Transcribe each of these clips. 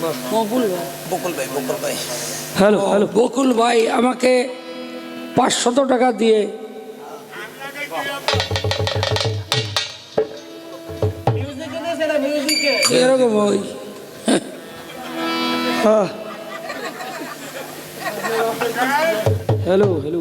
বকুল ভাই। বকুল ভাই বকুল ভাই। Hello hello. বকুল ভাই আমাকে পাঁচশত টাকা দিয়ে এরকম ওই। Hello hello.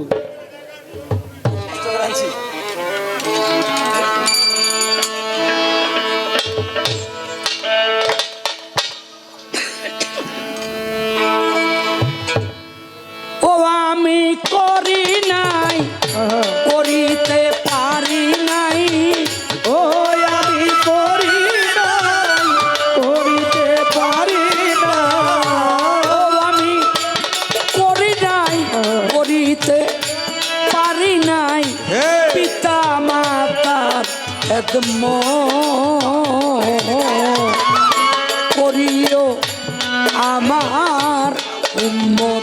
করিও আমার উম্মত।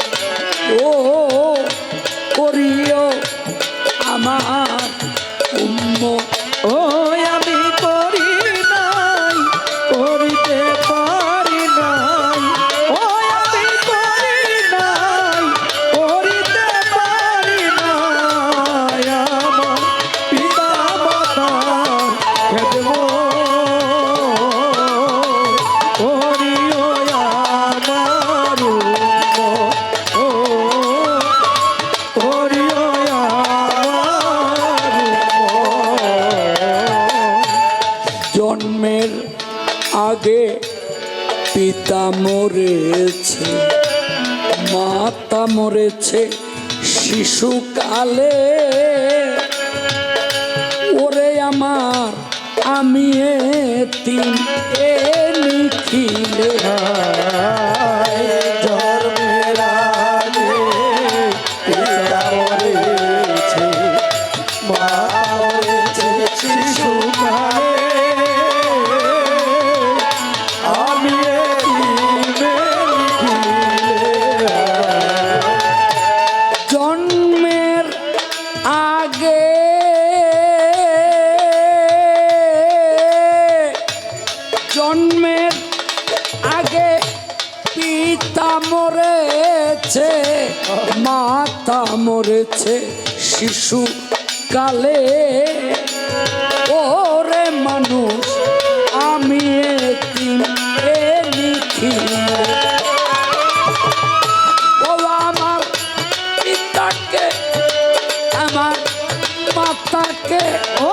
মাতা মরেছে শিশুকালে। ওরে আমার আমি এ তিন এ লিখিলে মাতা মরেছে শিশু কালে। ওরে মানুষ, আমি এতিম এ লিখিলে ও আমার পিতাকে, আমার মাতাকে ও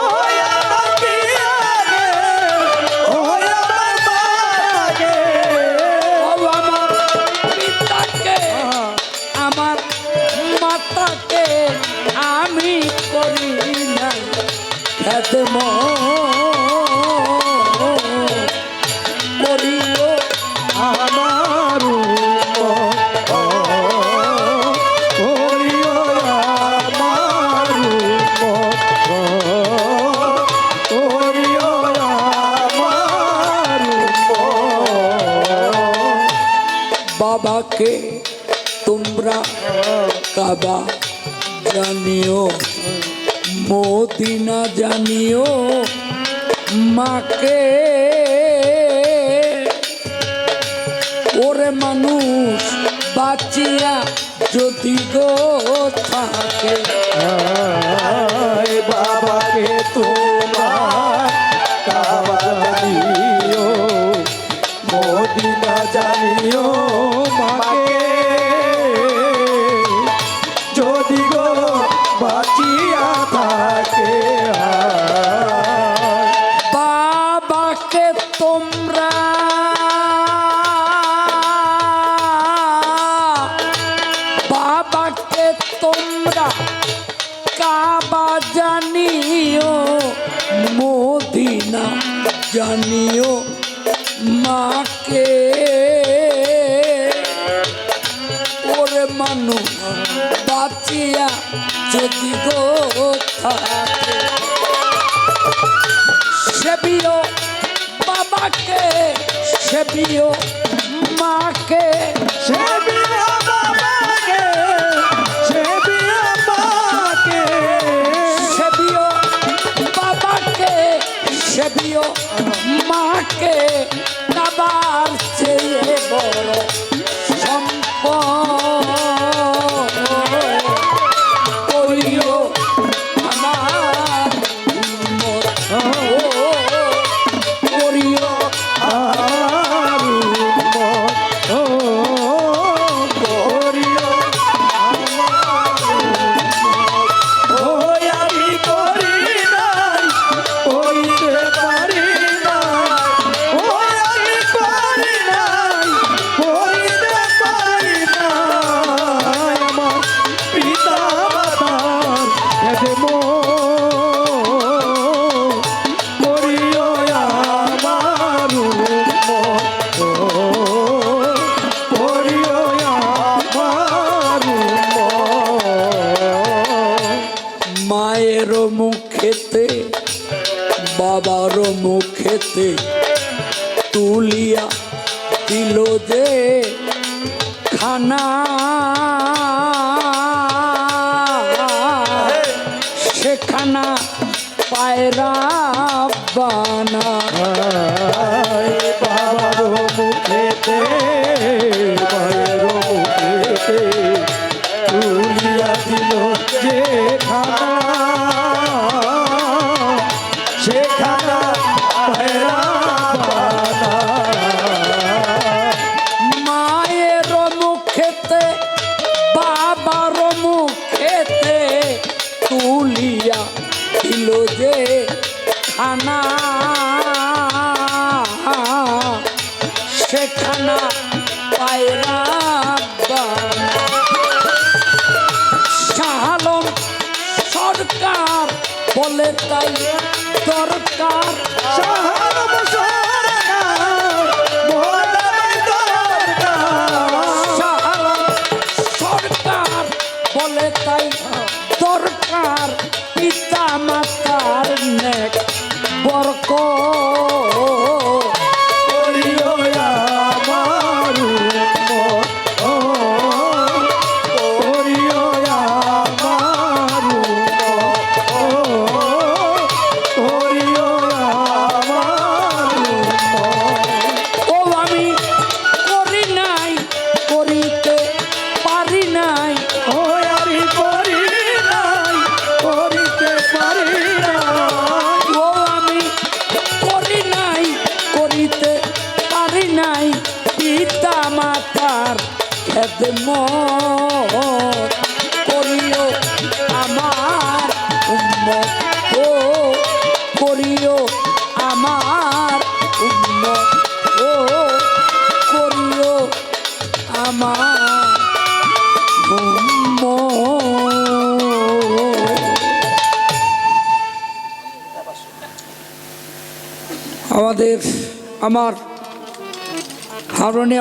কাবা জানিও মদিনা জানিও মাকে। ওরে মানুষ বাঁচিয়া যদি গো থাকে। জানিও মদিনা জানিও মাকে। ওরে মানুষ বাঁচিয়া যদি গো থাকে সেবিও বাবাকে সেবিও সেবিও মাকে কাবার চেয়ে বড় পারে খেতে তুলিয়া দিল যে খানা। সেখানা পায়রা বানা। একখানা পায়রা শাহালম সরকার বলে তাই দরকার। সরকার মত আমার উম্মত। ও করিও আমার আমাদের আমার হারমোনিয়াম